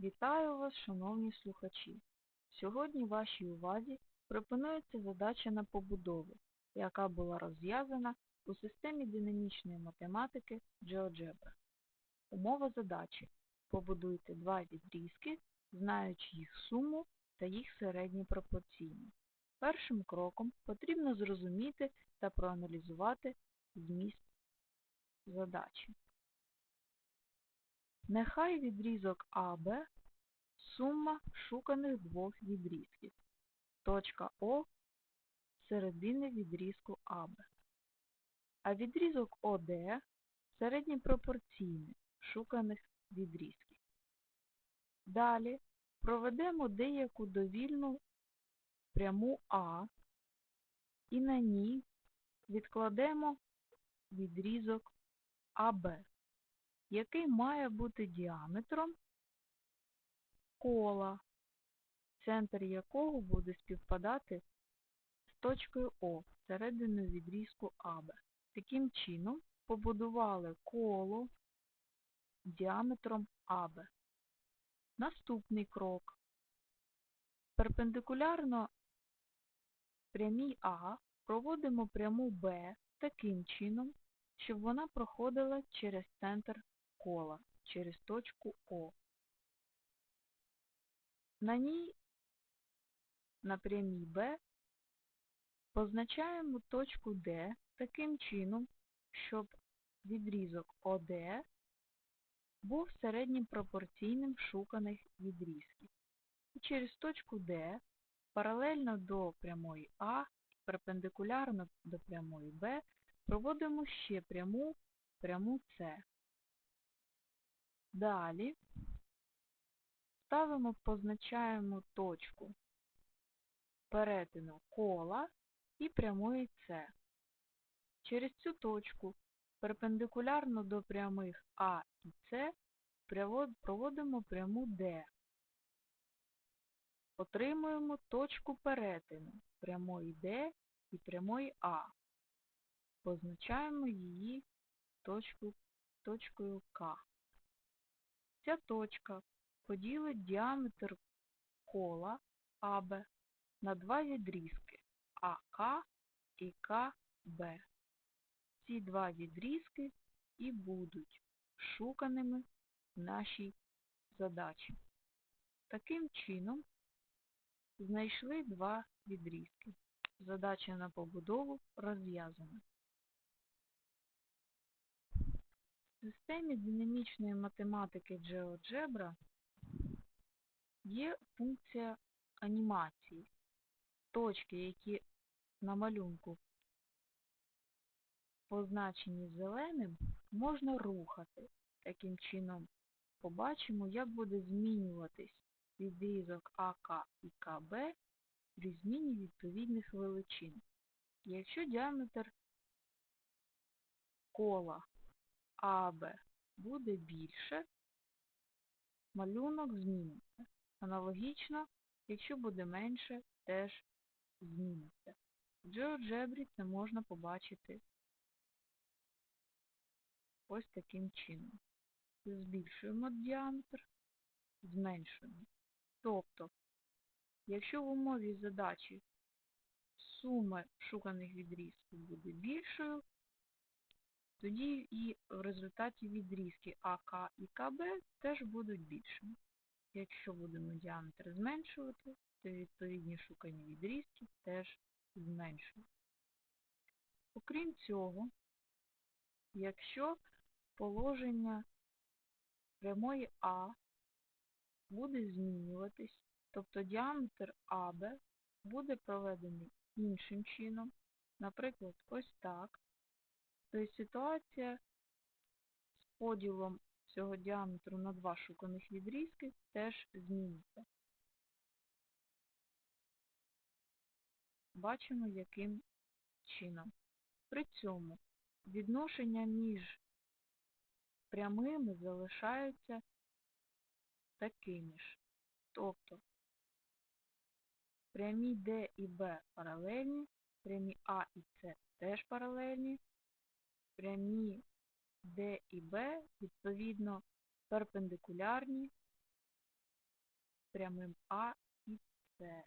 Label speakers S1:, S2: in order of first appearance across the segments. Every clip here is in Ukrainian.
S1: Вітаю вас, шановні слухачі! Сьогодні вашій увазі пропонується задача на побудову, яка була розв'язана у системі динамічної математики GeoGebra. Умова задачі. Побудуйте два відрізки, знаючи їх суму та їх середні пропорційні. Першим кроком потрібно зрозуміти та проаналізувати зміст задачі. Нехай відрізок АБ сума шуканих двох відрізків. Точка О середини відрізку АБ. А відрізок ОД середньопропорційний шуканих відрізків. Далі проведемо деяку довільну пряму А і на ній відкладемо відрізок АБ який має бути діаметром кола, центр якого буде співпадати з точкою О серединою відрізку АБ. Таким чином побудували коло діаметром АБ. Наступний крок. Перпендикулярно прямій А проводимо пряму Б таким чином, щоб вона проходила через центр кола через точку О. На ній на прямій Б позначаємо точку Д таким чином, щоб відрізок ОД був середнім пропорційним шуканих відрізків. І через точку Д паралельно до прямої А, перпендикулярно до прямої Б проводимо ще пряму пряму С. Далі ставимо, позначаємо точку перетину кола і прямої С. Через цю точку перпендикулярно до прямих А і С проводимо пряму Д. Отримуємо точку перетину прямої Д і прямої А. Позначаємо її точку, точкою К. Ця точка поділить діаметр кола АБ на два відрізки АК і КБ. Ці два відрізки і будуть шуканими в нашій задачі. Таким чином знайшли два відрізки. Задача на побудову розв'язана. В системі динамічної математики GeoGebra є функція анімації. Точки, які на малюнку позначені зеленим, можна рухати. Таким чином побачимо, як буде змінюватись відрізок АК і КБ при зміні відповідних величин. Якщо діаметр кола АБ буде більше, малюнок зміниться. Аналогічно, якщо буде менше, теж зміниться. В GeoGebra це можна побачити ось таким чином. Збільшуємо діаметр, зменшуємо. Тобто, якщо в умові задачі сума шуканих відрізків буде більшою, тоді і в результаті відрізки АК і КБ теж будуть більшими. Якщо будемо діаметр зменшувати, то відповідні шукані відрізки теж зменшують. Окрім цього, якщо положення прямої А буде змінюватись, тобто діаметр АБ буде проведений іншим чином, наприклад, ось так, Тобто ситуація з поділом цього діаметру на два шуканих відрізки теж зміниться. Бачимо, яким чином. При цьому відношення між прямими залишаються такими ж. Тобто прямі D і B паралельні, прямі А і С теж паралельні, прямі D і B відповідно перпендикулярні прямим А і С.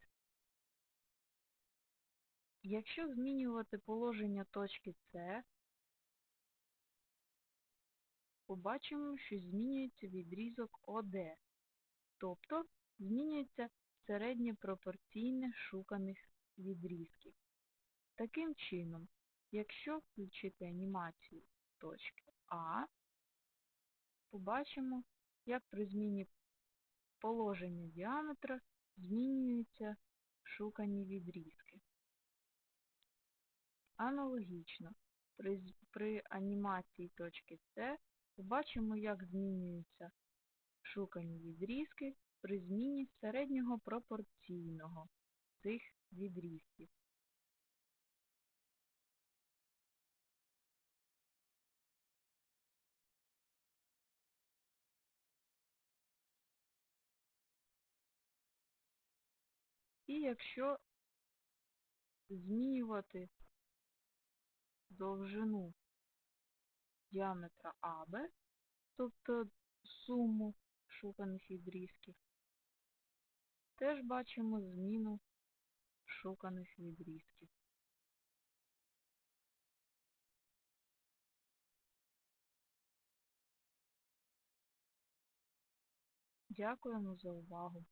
S1: Якщо змінювати положення точки С, побачимо, що змінюється відрізок ОД, тобто змінюється середнє шуканих відрізків. Таким чином, якщо включити анімацію точки А, побачимо, як при зміні положення діаметра змінюються шукані відрізки. Аналогічно, при, при анімації точки С побачимо, як змінюються шукані відрізки при зміні середнього пропорційного цих відрізків. І якщо змінювати довжину діаметра АБ, тобто суму шуканих відрізків, теж бачимо зміну шуканих відрізків. Дякуємо за увагу.